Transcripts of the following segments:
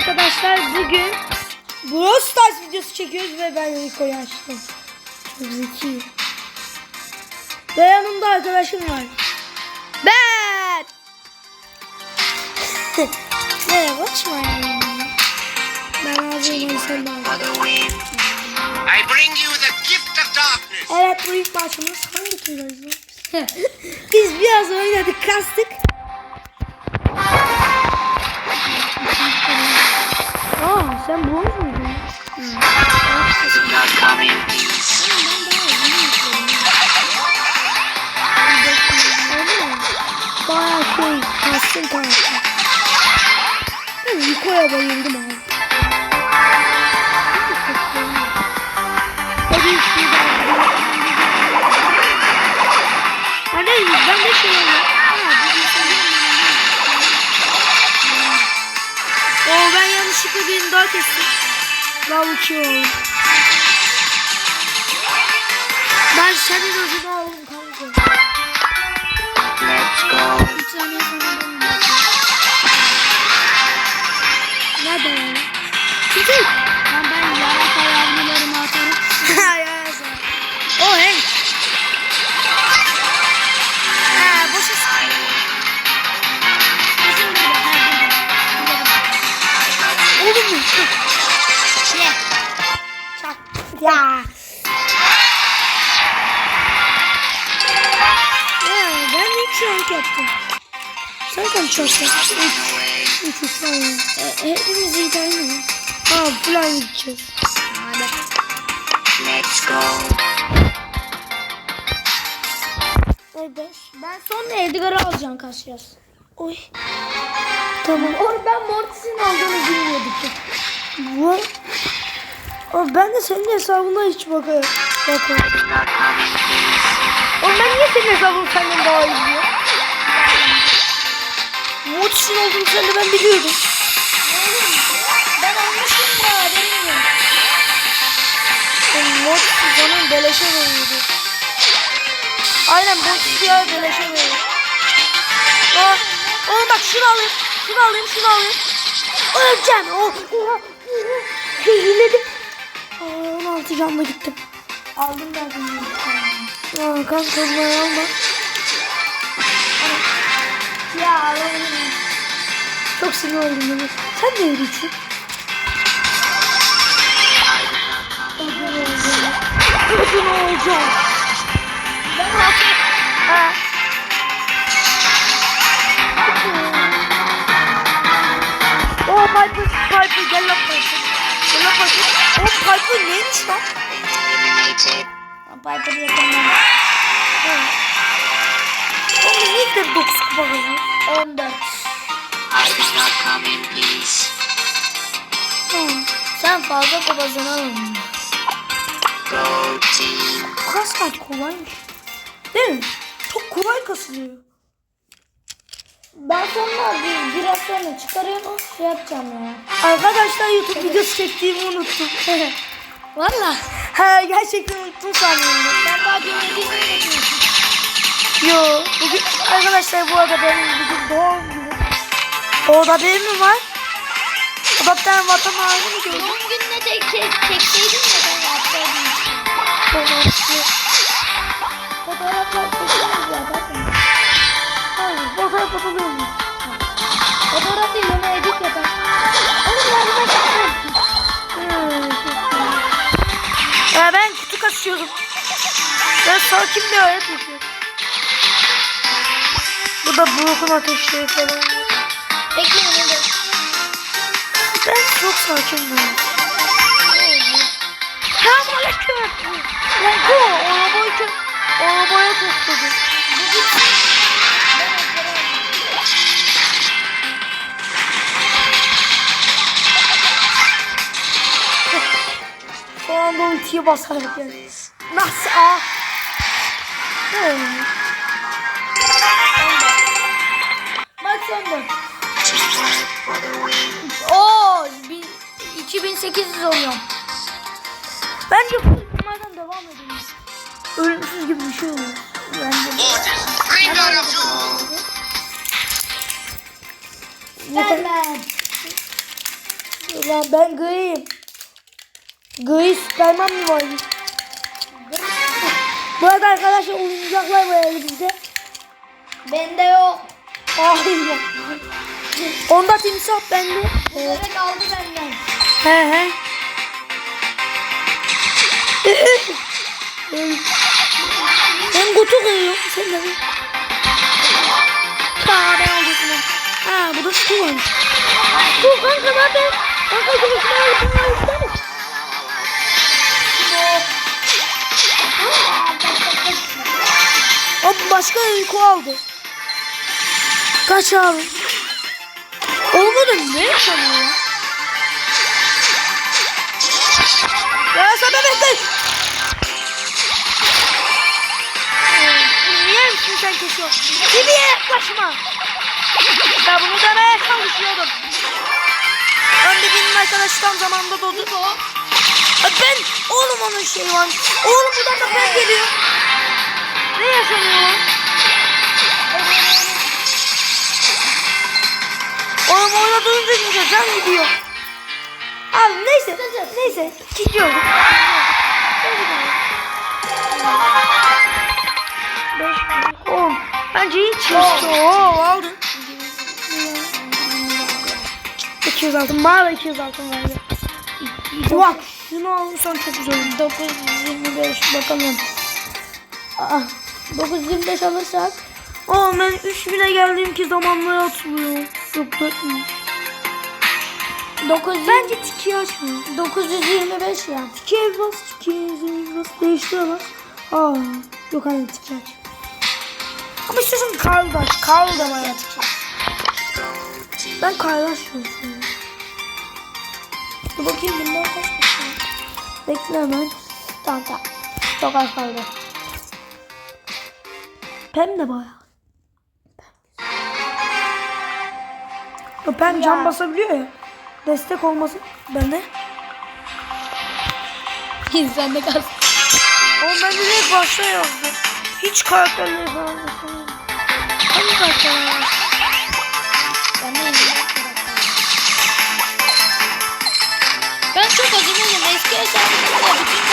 arkadaşlar bugün Brawl Stars videosu çekiyoruz ve ben Rico'yu açtım. Çok zeki. Ve yanımda arkadaşım var. Ben. Merhaba İsmail. Ben ağzıyım sen. I bring you the gift of darkness. Evet bu ilk maçımız hangi turdayız lan? Biz biraz oynadık kastık. Sen bronz muydun? Does it not come in peace? Baya şey kastın kanka. Ben Rico'ya bayıldım abi. Hadi ben de şey oldu. Yanlışlıkla birini daha kestim. Uçuyor oğlum. Ben senin öcünü aldım kanka. Let's go. Bir saniye dönüyorum. Nerede yani? Küçük. Ya. Ben ilk rank yaptım. Sen kaç yaptın? Üç. Üç tane. E, hepimiz iyi tane mi? Ha falan gideceğiz. Hadi. Let's go. Evet. Ben sonra Edgar'ı alacağım kaçacağız. Oy. Tamam. Or ben Mortis'in. Bu. Abi ben de senin hesabına hiç bakıyorum. Oğlum ben niye senin hesabın senden daha iyi biliyor? Mortis'in olduğunu sen de ben biliyordum. Ben almışım ya haberim yok. Mortis bana beleşe veriyordu. Aynen bir ara beleşe veriyor. Oğlum bak şunu alayım. Şunu alayım şunu alayım. Öleceğim. Oh, oha. Hiledim. Aa, 16 canla gittim. Aldım ben bunu. Aa, kanka bunları alma. Ya alalım. Çok sinir oldum Mehmet. Sen de öyle için. Ödün olacağım. Piper, gel lan Piper. Gel lan Piper. O Piper neymiş lan? Piper yakından. Oğlum niye de 9 kupa kazanıyor? 14. I does not come in peace. Sen fazla kupa kazanamadın. Kasmak kolaymış. Değil mi? Çok kolay kasılıyor. Ben sonra bir, biraz sonra çıkarıyorum. Şey yapacağım ya. Arkadaşlar YouTube videosu çektiğimi unuttum. Valla. He gerçekten unuttum sanıyorum. Sen daha görmediğini unutmuşsun. Yo bugün arkadaşlar bu arada benim bugün doğum günüm. Orada benim mi var? Baba bir tane vatan mi gördüm? Doğum gününe tek çek, çekseydin ya ben yapsaydım. Fotoğraflar çekiyoruz ya bakın. Atılıyor mu? Fotoğraf değil onu edit yapar. Oğlum yardım etsene. Ya ben kutu kasıyorum. Ben sakin bir hayat yaşıyorum. Bu da Brock'un ateşleri falan. Bekleyin hadi. Ben çok sakin bir hayat. Selamünaleyküm. Lan bu arabayı arabaya topladı. Bu gitsin. Anda ultiyi basarak yani. Nasıl? Aa. Oldu? Bak sen win. Oo, bin- 2800 oluyorum. Bence bunlardan devam edelim. Ölümsüz gibi bir şey oluyor. Bence. Ben ben. Ben griyim. Gri Superman mi var? Bu arada arkadaşlar oyuncaklar var elimizde. Bende yok. Ay. Onda timsah bende. Bunları kaldı benden. He he. ben kutu kırıyorum. Sen de. Aa ben aldım. Ha bu da su varmış. Su kanka yapayım? Kanka dur başka uyku aldı. Kaç abi? Olmadı ne yaşanıyor ya? Ya sen bebekler. Niye misin sen kesiyorsun? Gibi yaklaşma. Ben bunu demeye çalışıyordum. Ben de benim arkadaş tam zamanda doğdu. Ay Ben oğlum onun şeyi var. Oğlum buradan da ben geliyor. Ne yaşanıyor? Oğlum orada durunca gidiyor. Can gidiyor. Abi neyse. Neyse. Beş, on. Bence iyi çizdi. Oo aldın. 200 altın. Bana da 200 altın verdi. Bak şunu alırsan çok güzel olur. 925 bakalım. Aa, 925 alırsak Aa ben 3000'e geldiğim ki zamanlara atılıyor. Yok 4000. 900 Bence tiki açmıyor. 925 ya. Tiki ev bas, tiki ev bas, değiştir bas. Aa yok hani tiki aç. Ama istiyorsan Karl da aç. Karl da. Ben Karl açmıyorum. şimdi. Dur bakayım bundan kaç? Bekle hemen. Tamam tamam. Çok az kaldı. Pem de bayağı. O Pem can basabiliyor ya. Destek olması bende. İnsan da kalsın. Oğlum ben direkt başta yazdım. Hiç karakterleri falan göstermedim. Hangi karakterler var? Ben de çok acımıyordum. Eski hesabımda bütün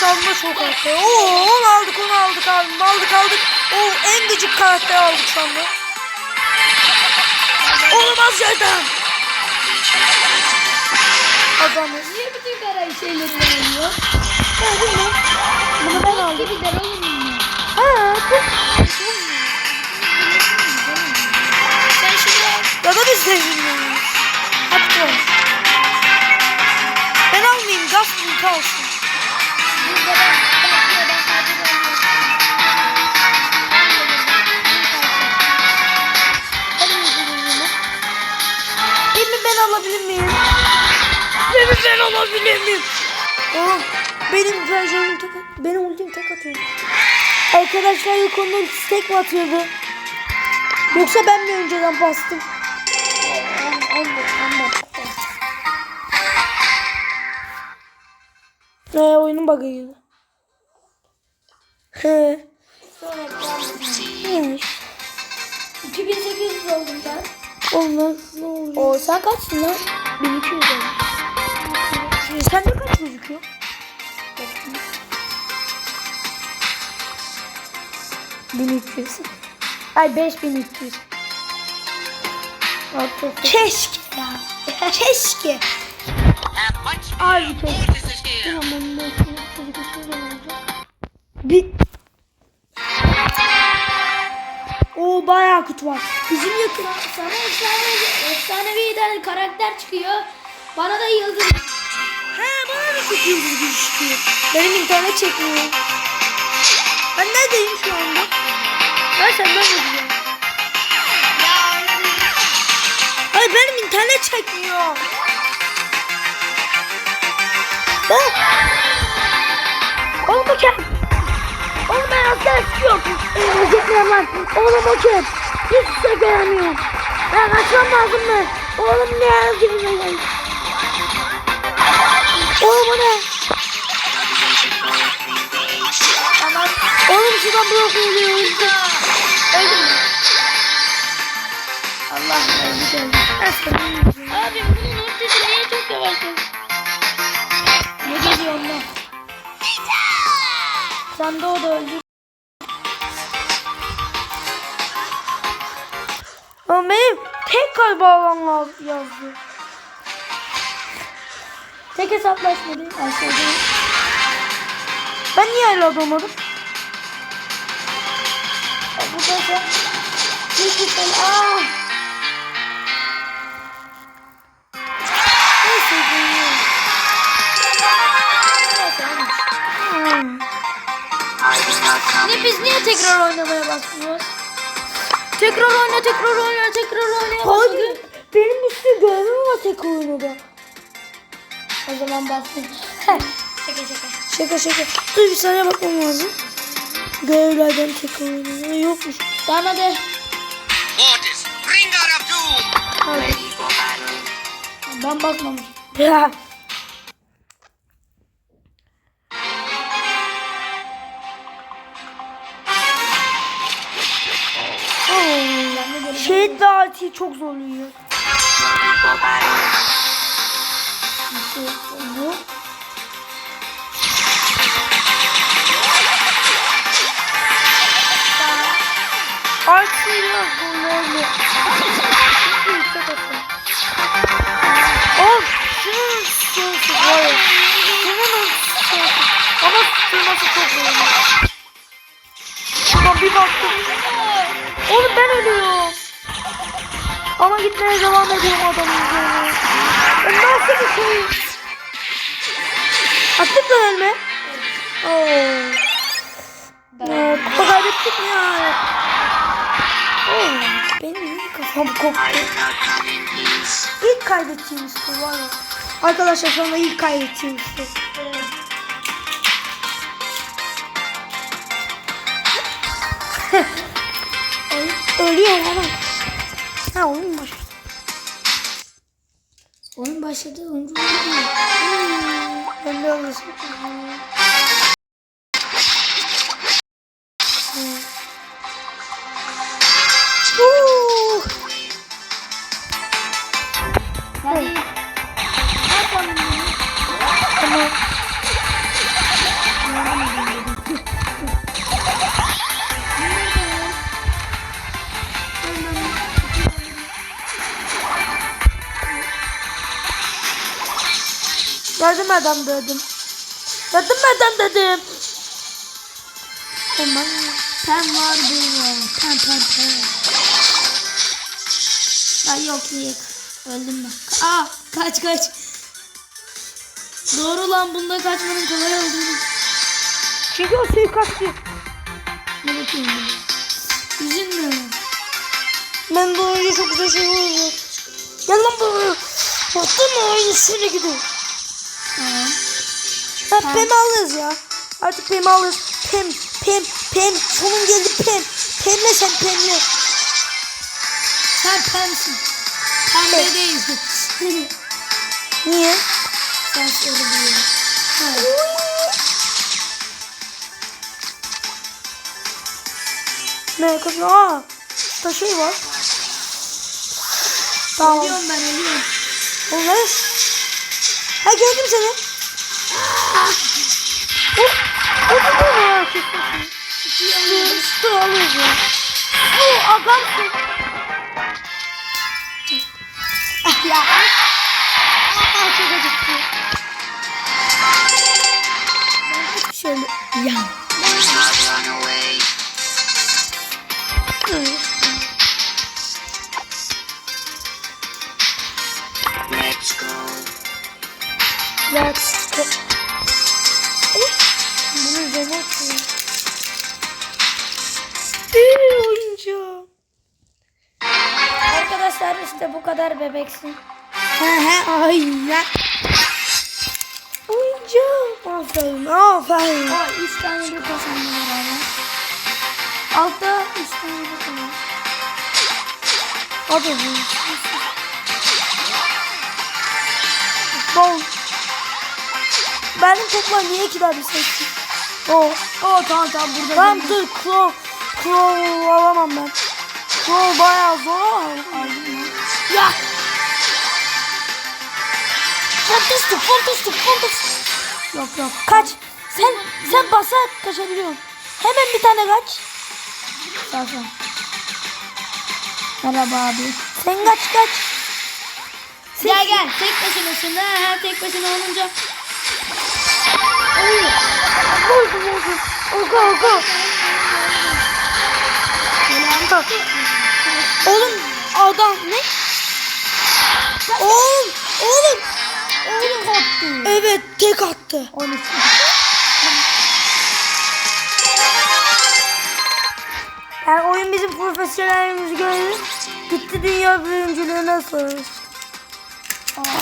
Hesabımda çok karakter. Oo onu aldık onu aldık abim. Aldık aldık. O en gıcık karakter aldık şu anda. Olmaz yerden. Adamız. Niye bütün kara şeyleri oynuyor? Ya bilmem. Bunu ben aldım. Gibiler oğlum bunlar. Ha çok. Sen şimdi. Ya da biz de bilmiyoruz. Hatta. Ben almayayım. Gaz mı kalsın. Emi ben alabilir miyim? Oğlum benim vereceğim tek benim ultim tek atıyor. Arkadaşlar ilk ondan tek mi atıyordu? Yoksa ben mi önceden bastım? Ne oyunun bug'ı girdi. He. Neymiş? 2800 oldum ben. Olmaz. Ne oluyor? O sen kaçsın lan? 1200 oldum. Sende kaç gözüküyor? Üç yüz. Ay 5300. Keşke ya. Keşke. Abi keşke. Tamam. Bir... Oo bayağı kutu var. Bizim yakın. Sana efsane, efsanevi tane karakter çıkıyor. Bana da yıldız. He bana da çok yıldız çıkıyor. Benim internet çekmiyor. Ben neredeyim şu anda? Ben senden gidiyorum? Hayır benim internet çekmiyor. Ben... Oğlum kim? Oğlum ben asker istiyorum. Ölecekler lan. Oğlum o kim? Hiç şey göremiyorum. Ben kaçmam lazım mı? Oğlum ne yazıyor? Oğlum o ne? Tamam. Oğlum şuradan blok oluyor. Öldüm mü? Allah öldü. Abi bunun ultisi niye çok yavaş? Ne geliyor ondan? Sen de o da öldü. Ama benim tek kalp bağlam lazım yazdı. Tek hesaplaşmadı. Aşağıda. Ben niye hala olamadım? Bu da sen. Bir güzel. Aa. Neyse bilmiyorum. Hmm. Ne biz niye tekrar oynamaya başlıyoruz? Tekrar oyna, tekrar oyna, tekrar oynaya Hayır. Benim üstü görevim var tek oyunda. O zaman bastın. şaka şaka. Şaka şaka. Dur bir saniye bakmam lazım. Görevlerden tek oyunda yokmuş. Tamam hadi. Mortis, bringer of doom! Ben bakmamışım. Ya. Şehit ve çok zorluyor. Bu. İle zorluyor. Yüksek atın. Oğlum şunun süresi var. Şunun. Ama sürmesi çok zor. Şuradan bir baktım. Oğlum ben ölüyorum. Ama gitmeye devam ediyorum adamın üzerine. Nasıl bir şey? Attık mı ölme? Oo. Ee, kupa kaybettik ya? Oo, benim kafam koptu? İlk kaybettiğim tur var ya. Arkadaşlar sonra ilk kaybettiğim tur. Ölüyorum ama. Ha oyun başladı. Oyun başladı. Oyuncu Hmm, Ben de alırsın. Yardım eden dedim. Yardım eden dedim. Aman. Sen vardın ya. Pem pem pem. Ay yok iyi. Öldüm ben. Aa kaç kaç. Doğru lan bunda kaçmanın kolay olduğunu. Çünkü o suikastçı. Ne bakayım ben. Üzülme. Ben de oyuncu çok güzel şey oluyor. Gel lan buraya. Baktın mı oyunu seni gidiyor. Ha, Pem'i alırız ya. Artık Pem'i alırız. Pem, Pem, Pem. Sonun geldi Pem. Pem'le sen Pem'le. Sen pemsin. Pembe Evet. değilsin. Niye? Sen şöyle Ha. Ne kapıyor? Aa. Burada şey var. Tamam. Ölüyorum ben ölüyorum. Olur. Ha gördüm seni. Oh. Su alıyoruz ya. Su adamsın. Ah ya. Aa çok acıktı. Ben hiçbir bebeksin. He he aynen. Oyuncu. Aferin aferin. Aa 3 tane de kazandı beraber. Altta 3 tane de kazandı. Hadi bu. Bol. Benim toplar niye iki daha bir seçti? O. Oo tamam tamam burada. Tamam dur Crow. Crow alamam ben. Crow bayağı zor ama. Aldım Fantastik, fantastik, fantastik. Yok yok. Kaç. Sen sen basarak kaçabiliyorsun. Hemen bir tane kaç. Sağ sağ. Merhaba abi. Sen kaç kaç. Gel gel. Tek başınasın ha. Her tek başına olunca. Oldu oldu. Oku oku. Oğlum adam ne? Oğlum oğlum. Tek attı. Evet tek attı. 13. Yani oyun bizim profesyonelimizi gördü. Gitti dünya birinciliğine sığır.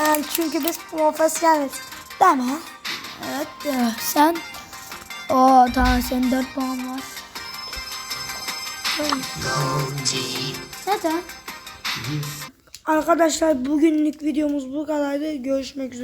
Yani çünkü biz profesyoneliz. Değil mi? Evet. e, Sen o tamam senin 4 puan var. Neden? Arkadaşlar bugünlük videomuz bu kadardı. Görüşmek üzere.